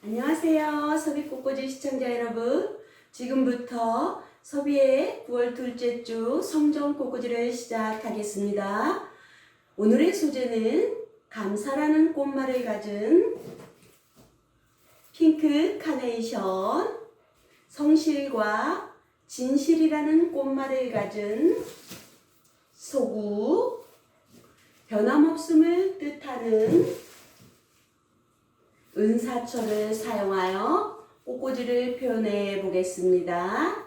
안녕하세요. 서비 꽃꽂이 시청자 여러분. 지금부터 서비의 9월 둘째 주 성종 꽃꽂이를 시작하겠습니다. 오늘의 소재는 감사라는 꽃말을 가진 핑크 카네이션, 성실과 진실이라는 꽃말을 가진 소구, 변함없음을 뜻하는 은사철을 사용하여 꽃꽂이를 표현해 보겠습니다.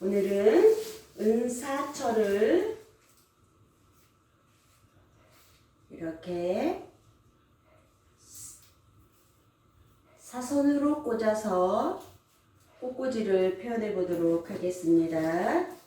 오늘은 은사철을 이렇게 사선으로 꽂아서 꽃꽂이를 표현해 보도록 하겠습니다.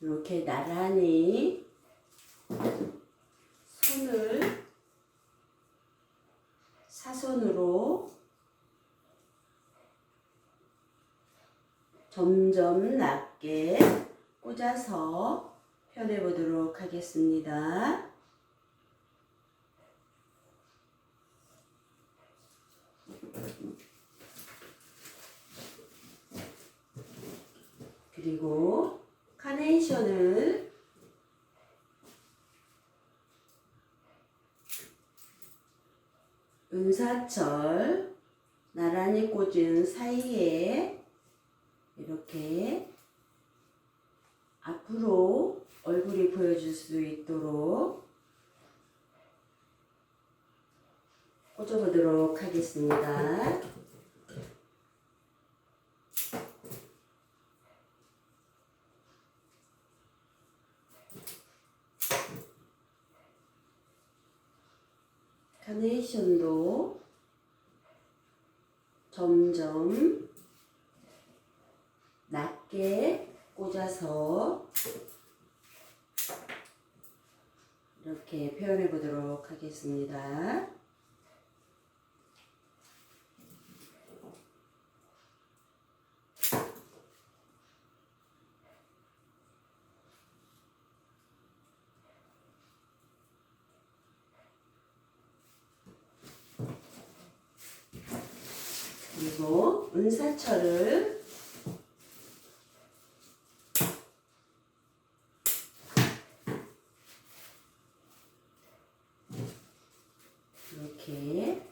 이렇게 나란히 손을 사선으로 점점 낮게 꽂아서 펴내 보도록 하겠습니다. 그리고 카네이션을 은사철 나란히 꽂은 사이에 이렇게 앞으로 얼굴이 보여줄 수 있도록 꽂아보도록 하겠습니다. 카네이션도 점점 낮게 꽂아서 이렇게 표현해 보도록 하겠습니다. 그리고 은사철을 이렇게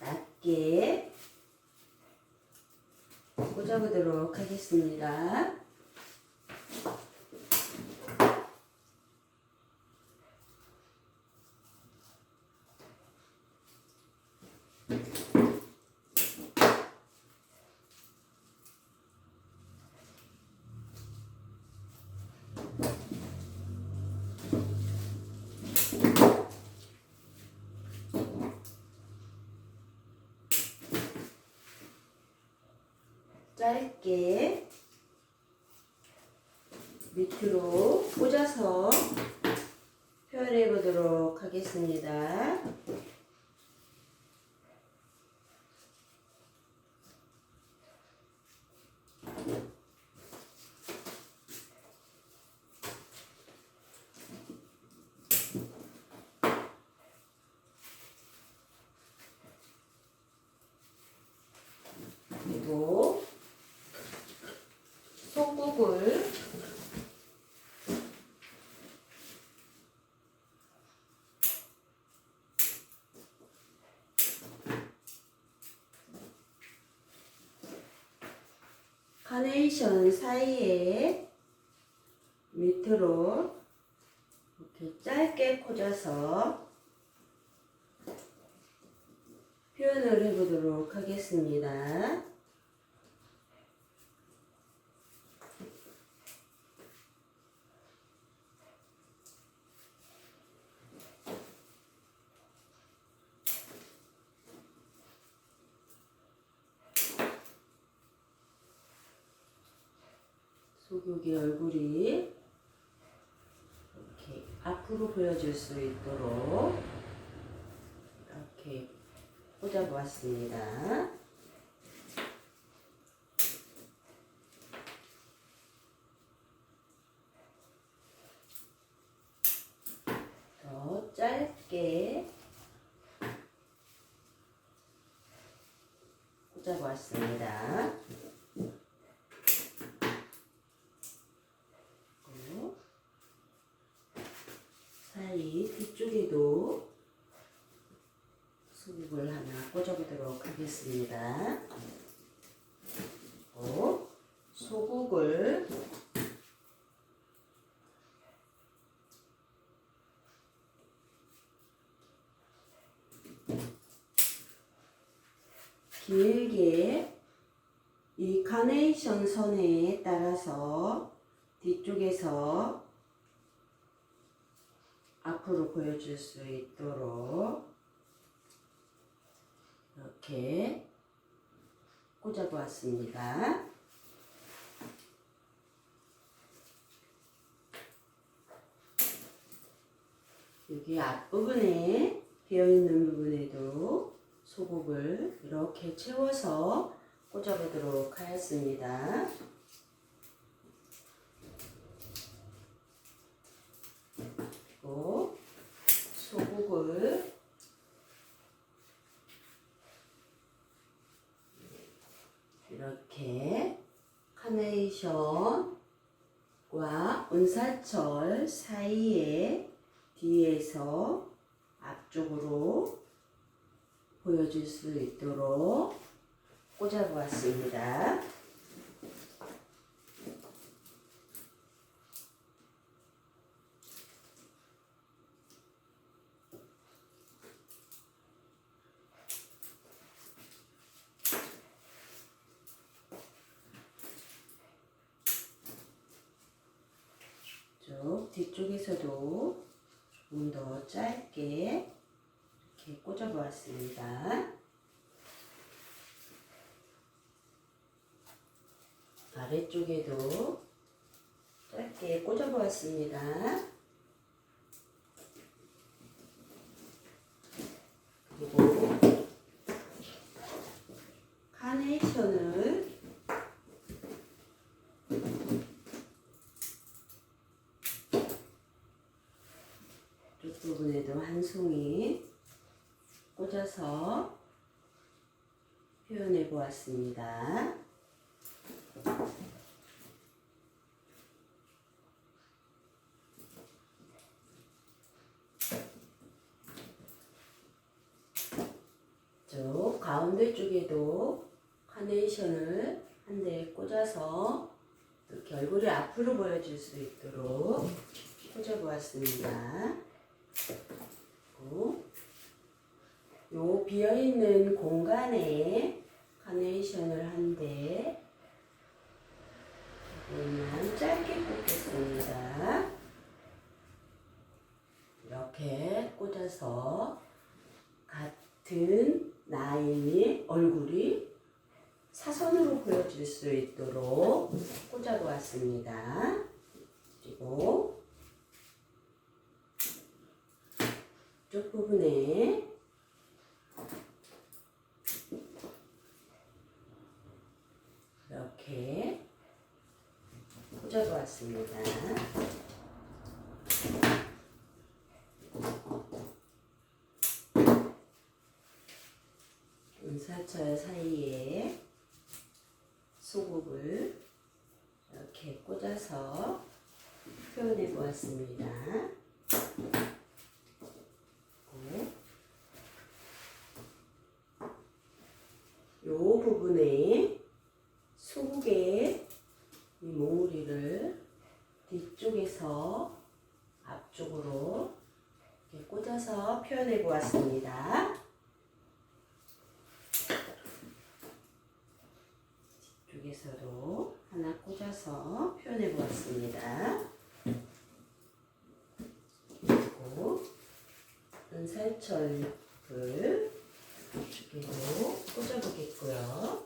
낮게 꽂아보도록 하겠습니다. 짧게 밑으로 꽂아서 표현해 보도록 하겠습니다. 그리고 속국을 카네이션 사이에 밑으로 이렇게 짧게 꽂아서 표현을 해보도록 하겠습니다. 소고기 얼굴이 이렇게 앞으로 보여줄 수 있도록 이렇게 꽂아보았습니다. 더 짧게 꽂아보았습니다. 그리고 사이 뒤쪽에도 소국을 하나 꽂아보도록 하겠습니다. 그리고 소국을 길게 이 카네이션 선에 따라서 뒤쪽에서 앞으로 보여줄 수 있도록 이렇게 꽂아보았습니다. 여기 앞부분에 비어있는 부분에도 소복을 이렇게 채워서 꽂아보도록 하였습니다. 그리고 소복을 이렇게 카네이션과 은사철 사이에 뒤에서 앞쪽으로 보여줄 수 있도록 꽂아보았습니다. 쭉 뒤쪽에서도 조금 더 짧게 이렇게 꽂아보았습니다. 아래쪽에도 짧게 꽂아보았습니다. 그리고 카네이션을 이쪽 부분에도 한 송이 꽂아서 표현해 보았습니다. 쭉 가운데 쪽에도 카네이션을 한 대 꽂아서 이렇게 얼굴이 앞으로 보여줄 수 있도록 꽂아보았습니다. 요 비어있는 공간에 카네이션을 한대 조금만 짧게 꽂겠습니다. 이렇게 꽂아서 같은 라인이 얼굴이 사선으로 보여질 수 있도록 꽂아보았습니다. 그리고 이쪽 부분에 이렇게 꽂아보았습니다. 은사철 사이에 소국을 이렇게 꽂아서 표현해 보았습니다. 그리고 요 부분에 소국의 이 몽우리를 뒤쪽에서 앞쪽으로 이렇게 꽂아서 표현해 보았습니다. 뒤쪽에서도 하나 꽂아서 표현해 보았습니다. 그리고 은살철을 이쪽에도 꽂아보겠고요.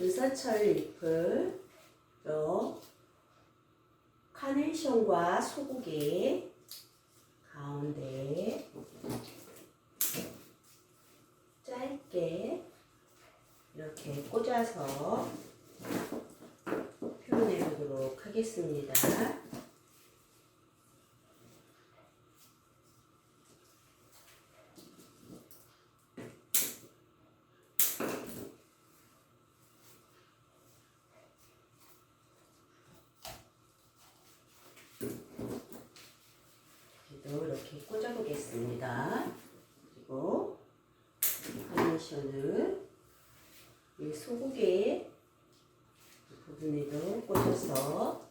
은살 미사철 잎을 또 카네이션과 소고기 가운데 짧게 이렇게 꽂아서 표현해 보도록 하겠습니다. 여기도 이렇게 꽂아 보겠습니다. 그리고 카네이션을 이 소고기 부분에도 꽂아서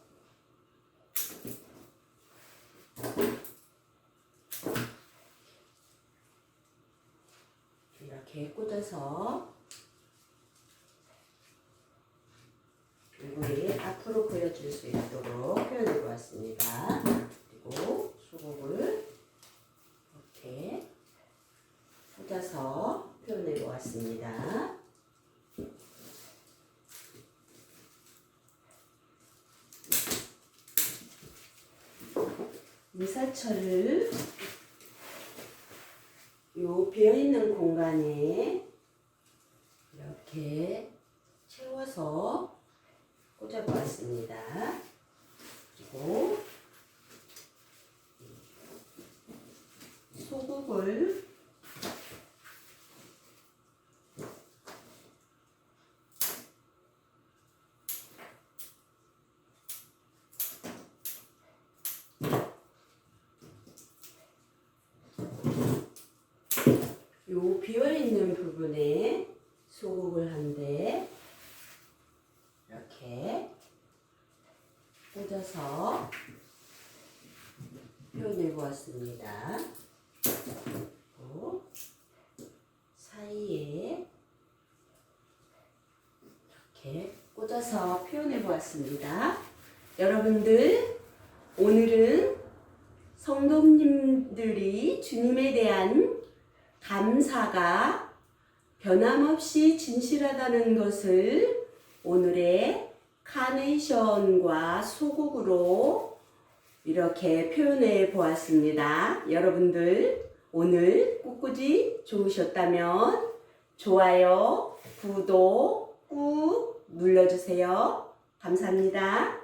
이렇게 꽂아서 얼굴이 앞으로 보여줄 수 있도록 표현해 보았습니다. 그리고 수국을 이렇게 꽂아서 표현해 보았습니다. 미사철을 요 비어있는 공간에 이렇게 채워서 꽂아보았습니다. 그리고 소국을 요 비어있는 부분에 소국을 한데 이렇게 꽂아서 표현해 보았습니다. 사이에 이렇게 꽂아서 표현해 보았습니다. 여러분들 오늘은 성도님들이 주님에 대한 감사가 변함없이 진실하다는 것을 오늘의 카네이션과 소곡으로 이렇게 표현해 보았습니다. 여러분들 오늘 꽃꽂이 좋으셨다면 좋아요, 구독 꾹 눌러주세요. 감사합니다.